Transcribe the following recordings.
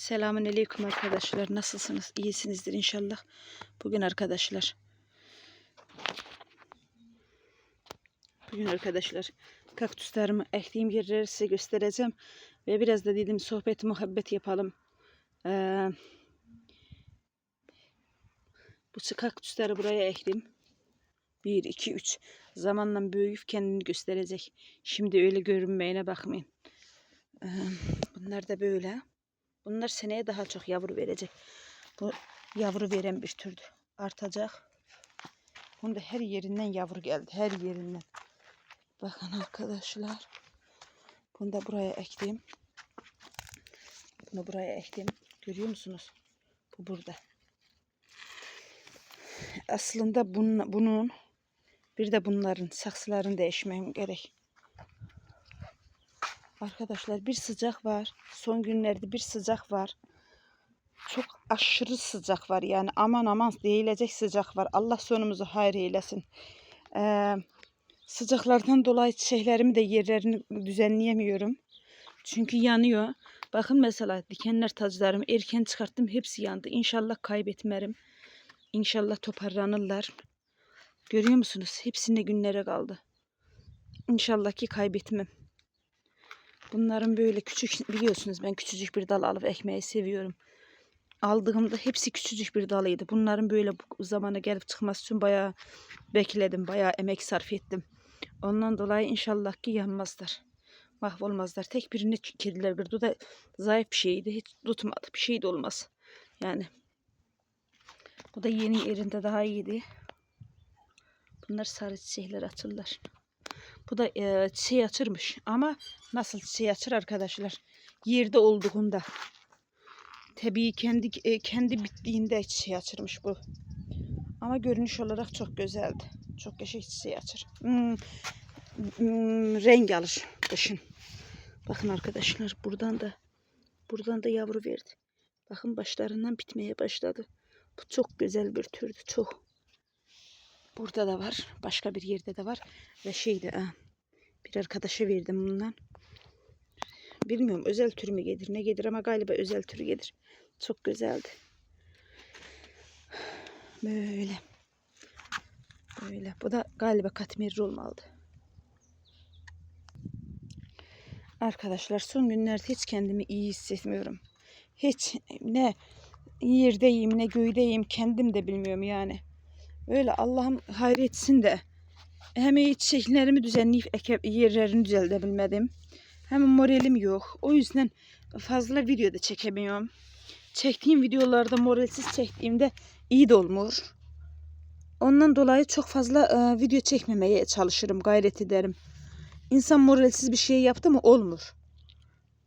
Selamun Aleyküm arkadaşlar. Nasılsınız? İyisinizdir inşallah. Bugün arkadaşlar. Bugün arkadaşlar kaktüslerimi ektiğim yerleri size göstereceğim. Ve biraz da dedim sohbet muhabbet yapalım. Ee, bu kaktüsleri buraya ektim. 1, 2, 3. Zamanla büyüyüp kendini gösterecek. Şimdi öyle görünmeyene bakmayın. Ee, bunlar da böyle. Bunlar seneye daha çok yavru verecek. Bu yavru veren bir türdü. Artacak. Bunda her yerinden yavru geldi. Her yerinden. Bakın arkadaşlar. Bunu da buraya ektim. Bunu buraya ektim. Görüyor musunuz? Bu burada. Aslında bunun, bunun bir de bunların saksılarını değişmem gerek. Arkadaşlar bir sıcak var. Son günlerde bir sıcak var. Çok aşırı sıcak var yani aman aman değilecek sıcak var. Allah sonumuzu hayır eylesin. Ee, sıcaklardan dolayı çiçeklerimi de yerlerini düzenleyemiyorum. Çünkü yanıyor. Bakın mesela dikenler taclarımı erken çıkarttım. Hepsi yandı. İnşallah kaybetmerim. İnşallah toparlanırlar. Görüyor musunuz? Hepsinde günlere kaldı. İnşallah ki kaybetmem. Bunların böyle küçük biliyorsunuz ben küçücük bir dal alıp ekmeği seviyorum. Aldığımda hepsi küçücük bir dalıydı. Bunların böyle bu zamana gelip çıkması için bayağı bekledim. Bayağı emek sarf ettim. Ondan dolayı inşallah ki yanmazlar. Mahvolmazlar. Tek birini kediler kırdı. Da zayıf bir şeydi. Hiç tutmadı. Bir şey de olmaz. Yani. Bu da yeni yerinde daha iyiydi. Bunlar sarı çiçekler açırlar. Bu da e, çiçeği açırmış. Ama nasıl çiçeği açır arkadaşlar? Yerde olduğunda. Tabii kendi e, kendi bittiğinde çiçeği açırmış bu. Ama görünüş olarak çok güzeldi. Çok geçik çiçeği açır. Hmm, hmm, renk alır kışın. Bakın arkadaşlar buradan da buradan da yavru verdi. Bakın başlarından bitmeye başladı. Bu çok güzel bir türdü. Çok. Burada da var. Başka bir yerde de var. Ve şeydi ha, bir arkadaşa verdim bundan. Bilmiyorum özel tür mü gelir ne gelir ama galiba özel türü gelir. Çok güzeldi. Böyle. Böyle. Bu da galiba katmerli olmalı. Arkadaşlar son günlerde hiç kendimi iyi hissetmiyorum. Hiç ne yerdeyim ne göydeyim kendim de bilmiyorum yani. Öyle Allah'ım hayretsin de hem çiçeklerimi düzenleyip eke, yerlerini düzeltebilmedim. Hem moralim yok. O yüzden fazla video da çekemiyorum. Çektiğim videolarda moralsiz çektiğimde iyi de olmuyor. Ondan dolayı çok fazla e, video çekmemeye çalışırım, gayret ederim. İnsan moralsiz bir şey yaptı mı olmuyor.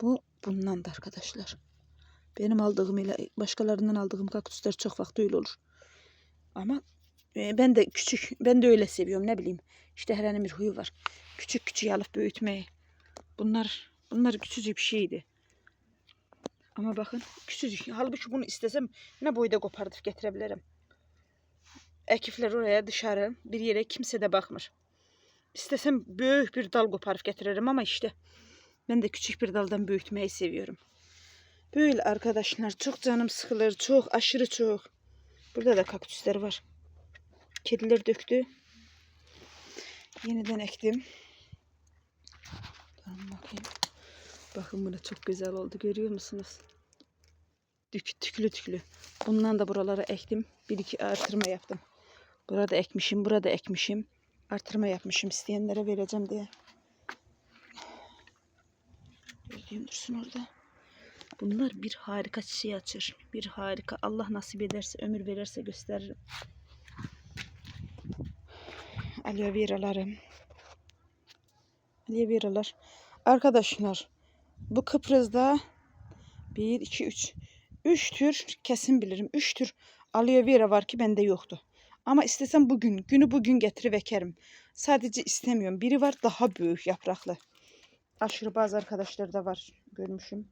Bu bundan da arkadaşlar. Benim aldığım ile başkalarından aldığım kaktüsler çok vakti öyle olur. Ama ben de küçük, ben de öyle seviyorum ne bileyim. İşte her bir huyu var. Küçük küçük alıp büyütmeyi. Bunlar bunlar küçücük bir şeydi. Ama bakın küçücük. Halbuki bunu istesem ne boyda kopartıp getirebilirim. Ekifler oraya dışarı bir yere kimse de bakmır. İstesem büyük bir dal koparıp getiririm ama işte ben de küçük bir daldan büyütmeyi seviyorum. Böyle arkadaşlar çok canım sıkılır. Çok aşırı çok. Burada da kaktüsler var. Kediler döktü. Yeniden ektim. Tamam bakayım. Bakın buna çok güzel oldu. Görüyor musunuz? Tük, tüklü tüklü. Bundan da buralara ektim. Bir iki artırma yaptım. Burada ekmişim. Burada ekmişim. Artırma yapmışım. isteyenlere vereceğim diye. Gördüğüm dursun orada. Bunlar bir harika çiçeği açır. Bir harika. Allah nasip ederse, ömür verirse gösteririm. Aloe veralarım. Aloe veralar. Arkadaşlar bu Kıbrıs'da 1, 2, 3. 3 tür kesin bilirim. 3 tür aloe vera var ki bende yoktu. Ama istesem bugün, günü bugün getirip ekerim. Sadece istemiyorum. Biri var daha büyük yapraklı. Aşırı bazı arkadaşlar da var görmüşüm.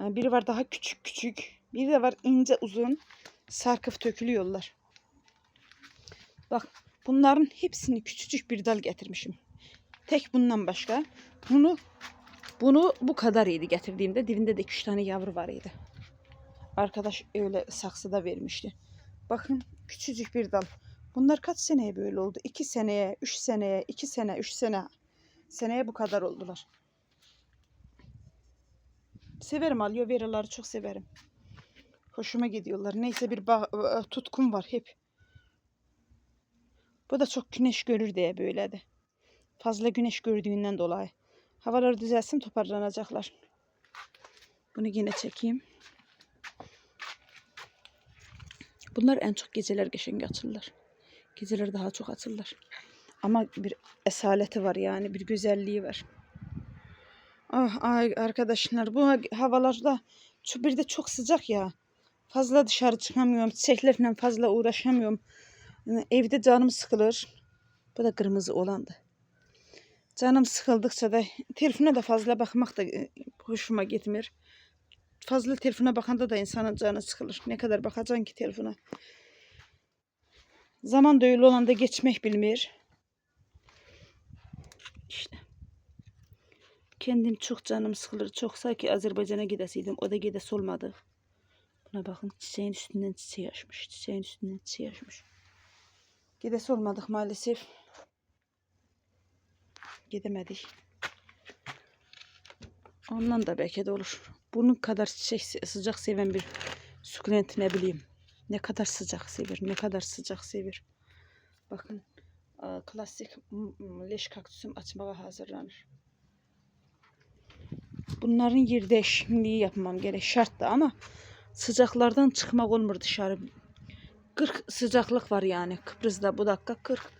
Biri var daha küçük küçük. Biri de var ince uzun. Sarkıp dökülüyorlar. Bak bunların hepsini küçücük bir dal getirmişim. Tek bundan başka. Bunu bunu bu kadar iyiydi getirdiğimde. Dibinde de 2 tane yavru var idi. arkadaş öyle saksıda vermişti. Bakın küçücük bir dal. Bunlar kaç seneye böyle oldu? 2 seneye, 3 seneye, 2 sene, 3 sene. Seneye bu kadar oldular. Severim alıyor verileri çok severim. Hoşuma gidiyorlar. Neyse bir e, tutkum var hep. Bu da çok güneş görür diye böyle de. Fazla güneş gördüğünden dolayı. Havalar düzelsin toparlanacaklar. Bunu yine çekeyim. Bunlar en çok geceler geçen açılırlar. Geceler daha çok açılırlar. Ama bir esaleti var yani bir güzelliği var. Ah ay arkadaşlar bu havalarda bir de çok sıcak ya. Fazla dışarı çıkamıyorum. Çiçeklerle fazla uğraşamıyorum. Yani Evde canım sıkılır. Bu da kırmızı olandı. Canım sıkıldıkça da telefona da fazla bakmak da e, hoşuma gitmiyor. Fazla telefona bakanda da insanın canı sıkılır. Ne kadar bakacaksın ki telefona. Zaman da öyle olanda geçmek bilmiyor. İşte. Kendim çok canım sıkılır. Çok sanki Azerbaycan'a gidesiydim. O da gidesi olmadı. Buna bakın çiçeğin üstünden çiçeği açmış. Çiçeğin üstünden çiçeği açmış. Gidesi olmadık maalesef. Gidemedik. Ondan da belki de olur. Bunun kadar çiçek se- sıcak seven bir sukulent ne bileyim. Ne kadar sıcak sever. Ne kadar sıcak sever. Bakın aa, klasik leş kaktüsüm açmaya hazırlanır. Bunların yer değişikliği yapmam gerek şarttı ama sıcaklardan çıkmak olmur dışarı. 40 sıcaklık var yani Kıbrıs'ta bu dakika 40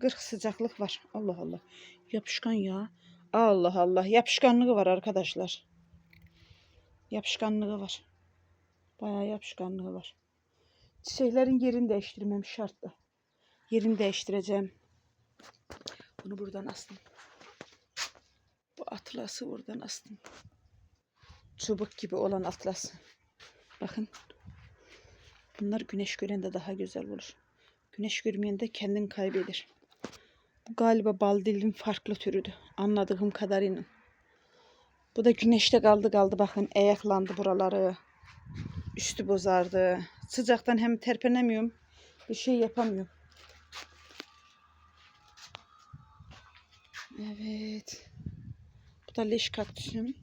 40 sıcaklık var. Allah Allah. Yapışkan ya. Allah Allah. Yapışkanlığı var arkadaşlar. Yapışkanlığı var. Bayağı yapışkanlığı var. Çiçeklerin yerini değiştirmem şart da. Yerini değiştireceğim. Bunu buradan astım. Bu atlası buradan astım. Çubuk gibi olan atlas. Bakın. Bunlar güneş görende daha güzel olur. Güneş görmeyende kendin kaybeder. Bu galiba baldilin farklı türüdü. Anladığım kadarıyla. Bu da güneşte kaldı kaldı bakın ayaklandı buraları. Üstü bozardı. Sıcaktan hem terpenemiyorum. Bir şey yapamıyorum. Evet. Bu da leş kaktüsüm.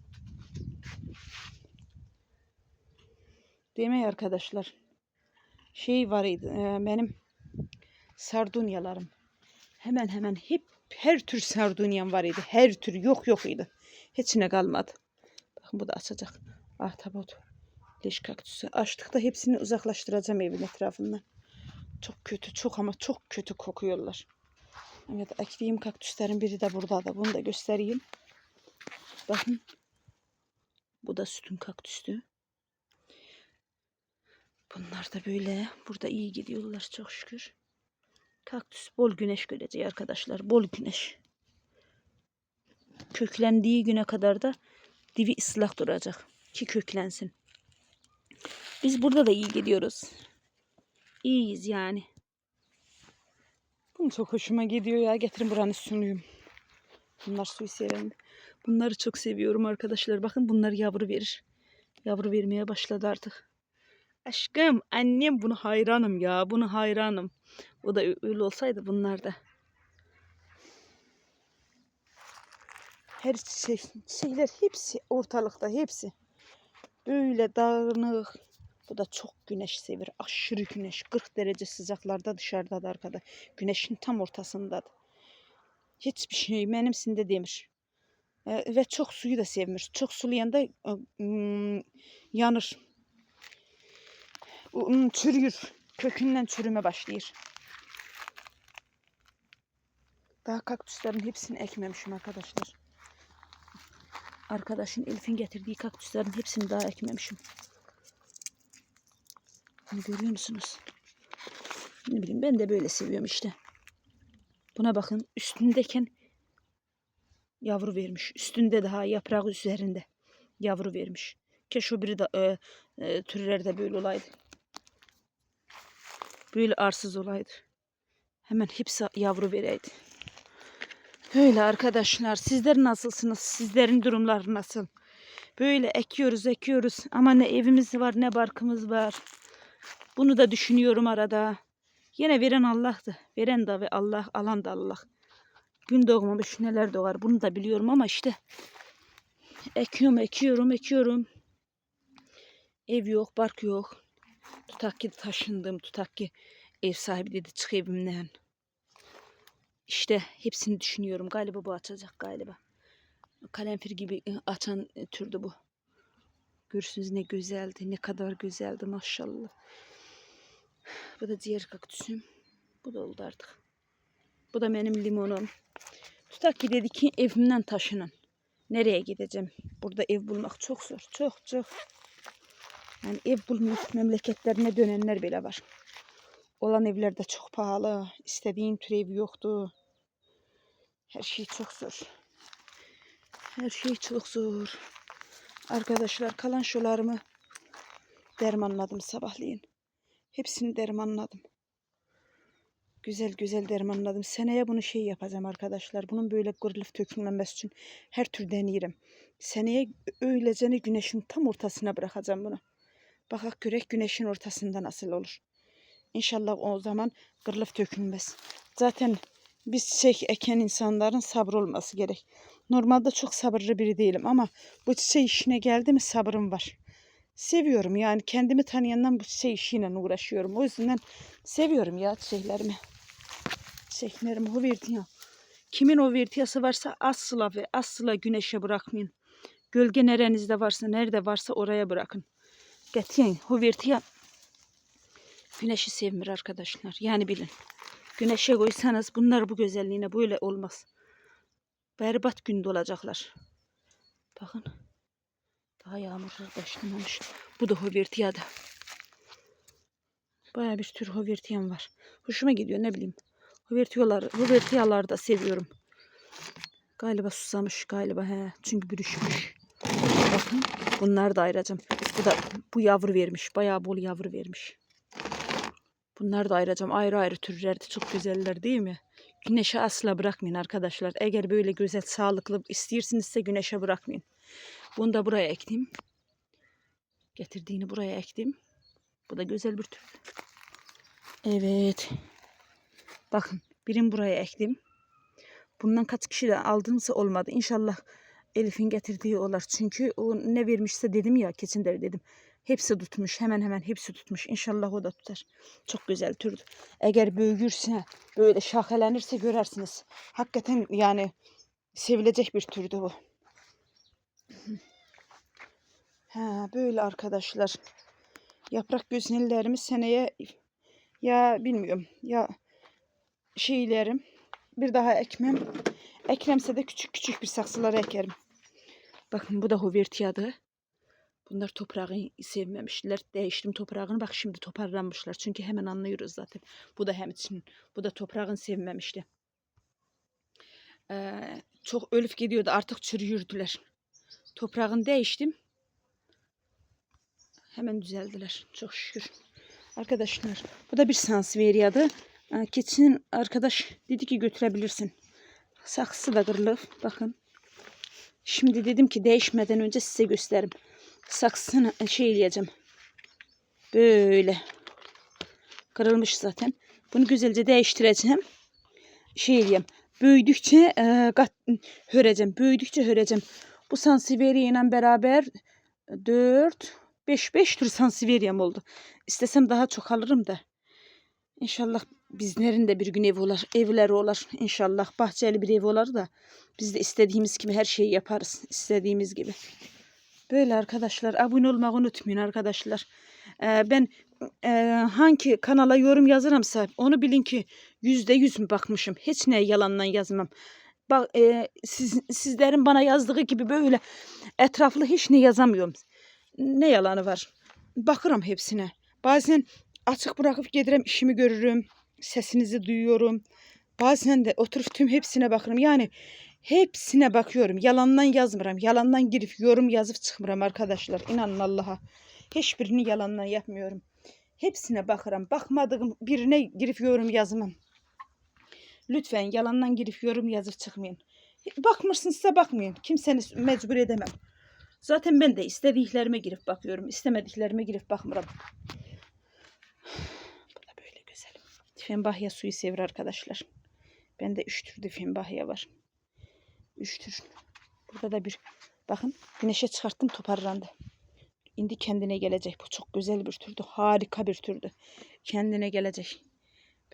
Değil mi arkadaşlar? Şey var idi. e, benim sardunyalarım. Hemen hemen hep her tür sardunyam var idi. Her tür yok yok idi. Hiçine kalmadı. Bakın bu da açacak. Ahtapot. Leş kaktüsü. Açtıkta hepsini uzaklaştıracağım evin etrafından. Çok kötü. Çok ama çok kötü kokuyorlar. Evet ektiğim kaktüslerin biri de burada da. Bunu da göstereyim. Bakın. Bu da sütun kaktüsü. Bunlar da böyle. Burada iyi gidiyorlar çok şükür. Kaktüs bol güneş göreceği arkadaşlar. Bol güneş. Köklendiği güne kadar da dibi ıslak duracak. Ki köklensin. Biz burada da iyi gidiyoruz. İyiyiz yani. Bunu çok hoşuma gidiyor ya. Getirin buranın sunuyum. Bunlar suyu seven. Bunları çok seviyorum arkadaşlar. Bakın bunlar yavru verir. Yavru vermeye başladı artık. Aşkım annem bunu hayranım ya. Bunu hayranım. O da öyle olsaydı bunlar da. Her şey, şeyler hepsi ortalıkta hepsi. Böyle dağınık. Bu da çok güneş sever. Aşırı güneş. 40 derece sıcaklarda dışarıda da arkada. Güneşin tam ortasında. Hiçbir şey benimsinde demir. Ee, ve çok suyu da sevmiş. Çok sulayanda e, yanır. Çürüyor. Kökünden çürüme başlıyor. Daha kaktüslerin hepsini ekmemişim arkadaşlar. Arkadaşın Elif'in getirdiği kaktüslerin hepsini daha ekmemişim. Bunu görüyor musunuz? Ne bileyim ben de böyle seviyorum işte. Buna bakın üstündeyken yavru vermiş. Üstünde daha yaprağı üzerinde yavru vermiş. Keşke biri de e, e, türlerde böyle olaydı. Böyle arsız olaydı. Hemen hepsi yavru vereydi. Öyle arkadaşlar. Sizler nasılsınız? Sizlerin durumları nasıl? Böyle ekiyoruz ekiyoruz ama ne evimiz var ne barkımız var. Bunu da düşünüyorum arada. Yine veren Allah'tı. Veren de ve Allah, alan da Allah. Gün doğmamış neler doğar bunu da biliyorum ama işte ekiyorum ekiyorum ekiyorum. Ev yok, bark yok. Tutak ki taşındım, tutak ki ev sahibi dedi çık evimden. İşte hepsini düşünüyorum. Galiba bu açacak galiba. Kalemfir gibi e, açan e, türdü bu. Görürsünüz ne güzeldi, ne kadar güzeldi maşallah. Bu da diğer kaktüsüm. Bu da oldu artık. Bu da benim limonum. Tutak ki dedi ki evimden taşının. Nereye gideceğim? Burada ev bulmak çok zor. Çok çok. Yani ev bulmak memleketlerine dönenler bile var. Olan evler de çok pahalı. İstediğin tür ev yoktu. Her şey çok zor. Her şey çok zor. Arkadaşlar kalan şularımı dermanladım sabahleyin. Hepsini dermanladım. Güzel güzel dermanladım. Seneye bunu şey yapacağım arkadaşlar. Bunun böyle kırılıp dökülmemesi için her tür deneyelim. Seneye öylece güneşin tam ortasına bırakacağım bunu. Bakak görek güneşin ortasında nasıl olur. İnşallah o zaman kırılıp dökülmez. Zaten biz çiçek eken insanların sabır olması gerek. Normalde çok sabırlı biri değilim ama bu çiçek işine geldi mi sabrım var. Seviyorum yani kendimi tanıyandan bu çiçek işiyle uğraşıyorum. O yüzden seviyorum ya çiçeklerimi. Çiçeklerimi o verdi ya. Kimin o vertiyası varsa asla ve asla güneşe bırakmayın. Gölge nerenizde varsa, nerede varsa oraya bırakın. Getirin o vertiya güneşi sevmir arkadaşlar. Yani bilin. Güneşe koysanız bunlar bu güzelliğine böyle olmaz. Berbat günde olacaklar. Bakın. Daha yağmurlar başlamamış. Bu da hovertiyada. Baya bir tür hovertiyam var. Hoşuma gidiyor ne bileyim. Hovertiyalar, hovertiyalar da seviyorum. Galiba susamış galiba he. Çünkü bürüşmüş. Bakın bunlar da ayıracağım. Bu da bu yavru vermiş. Bayağı bol yavru vermiş. Bunları da ayıracağım. Ayrı ayrı türlerdi. Çok güzeller değil mi? Güneşe asla bırakmayın arkadaşlar. Eğer böyle güzel, sağlıklı istiyorsanızsa güneşe bırakmayın. Bunu da buraya ektim. Getirdiğini buraya ektim. Bu da güzel bir tür. Evet. Bakın birini buraya ektim. Bundan kaç kişi de aldımsa olmadı. İnşallah Elif'in getirdiği olur. Çünkü o ne vermişse dedim ya keçinleri dedim. Hepsi tutmuş. Hemen hemen hepsi tutmuş. İnşallah o da tutar. Çok güzel türdü. Eğer büyürse böyle şahelenirse görersiniz. Hakikaten yani sevilecek bir türdü bu. Ha, böyle arkadaşlar. Yaprak güzellerimi seneye ya bilmiyorum ya şeylerim bir daha ekmem. Ekremse de küçük küçük bir saksılara ekerim. Bakın bu da hovertiyadı. Bunlar toprağı sevmemişler. Değiştim toprağını. Bak şimdi toparlanmışlar. Çünkü hemen anlıyoruz zaten. Bu da hem için. Bu da toprağın sevmemişti. Ee, çok ölüp gidiyordu. Artık çürüyürdüler. Toprağını değiştim. Hemen düzeldiler. Çok şükür. Arkadaşlar bu da bir sanseveriyadı. Ee, Keçinin arkadaş dedi ki götürebilirsin. Saksı da kırılıp bakın. Şimdi dedim ki değişmeden önce size gösteririm. Saksını şey eleyeceğim. Böyle. Kırılmış zaten. Bunu güzelce değiştireceğim. Şey eleyeyim. Büyüdükçe e, höreceğim. Büyüdükçe höreceğim. Bu sanseveriye ile beraber 4 5 5 tür sansiveriyem oldu. İstesem daha çok alırım da. İnşallah bizlerin de bir gün ev olur, evleri olur. İnşallah bahçeli bir ev olur da biz de istediğimiz gibi her şeyi yaparız. istediğimiz gibi. Böyle arkadaşlar abone olmayı unutmayın arkadaşlar. Ee, ben e, hangi kanala yorum yazırımsa onu bilin ki yüzde yüz mü bakmışım. Hiç ne yalandan yazmam. Bak e, siz, sizlerin bana yazdığı gibi böyle etraflı hiç ne yazamıyorum. Ne yalanı var. Bakırım hepsine. Bazen açık bırakıp giderim işimi görürüm. Sesinizi duyuyorum. Bazen de oturup tüm hepsine bakırım. Yani hepsine bakıyorum. Yalandan yazmıram. Yalandan girip yorum yazıp çıkmıram arkadaşlar. İnanın Allah'a. Hiçbirini yalandan yapmıyorum. Hepsine bakırım. Bakmadığım birine girip yorum yazmam. Lütfen yalandan girip yorum yazıp çıkmayın. Bakmışsınızsa bakmayın. Kimseni mecbur edemem. Zaten ben de istediklerime girip bakıyorum. istemediklerime girip bakmıyorum. Bu da böyle güzel. Fenbahya suyu sever arkadaşlar. Bende üç türlü fenbahya var. Üç tür. Burada da bir bakın güneşe çıkarttım toparlandı. Indi kendine gelecek. Bu çok güzel bir türdü. Harika bir türdü. Kendine gelecek.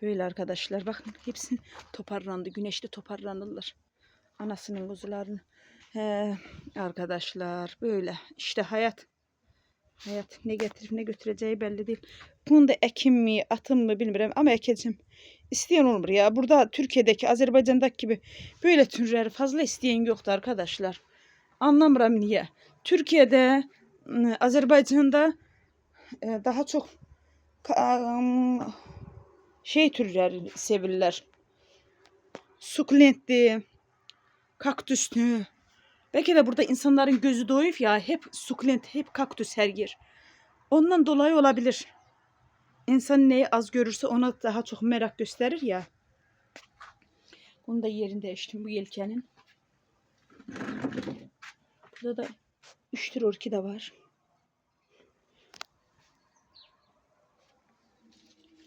Böyle arkadaşlar bakın hepsi toparlandı. Güneşte toparlanırlar. Anasının kuzularını. He, arkadaşlar böyle işte hayat. Hayat ne getirip ne götüreceği belli değil. Bunu da ekim mi atım mı bilmiyorum ama ekeceğim. İsteyen olur ya. Burada Türkiye'deki Azerbaycan'daki gibi böyle türleri fazla isteyen yoktu arkadaşlar. Anlamıyorum niye. Türkiye'de ıı, Azerbaycan'da e, daha çok ım, şey türleri sevilirler. Sukulentli, kaktüslü. Belki de burada insanların gözü doyup ya hep sukulent, hep kaktüs her yer. Ondan dolayı olabilir. İnsan neyi az görürse ona daha çok merak gösterir ya. Bunu da yerinde içtim bu yelkenin. Burada da üç tür orkide var.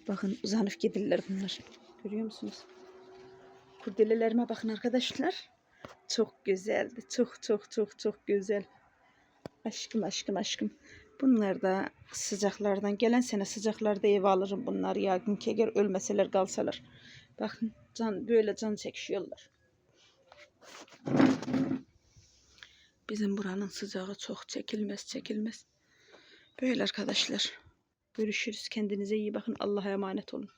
Bakın uzanıp gidirler bunlar. Görüyor musunuz? Kurdelelerime bakın arkadaşlar. Çok güzeldi. Çok çok çok çok güzel. Aşkım aşkım aşkım. Bunlar da sıcaklardan. Gelen sene sıcaklarda eve alırım bunlar. Ya gün keger ölmeseler kalsalar. Bakın can böyle can çekişiyorlar. Bizim buranın sıcağı çok çekilmez çekilmez. Böyle arkadaşlar. Görüşürüz. Kendinize iyi bakın. Allah'a emanet olun.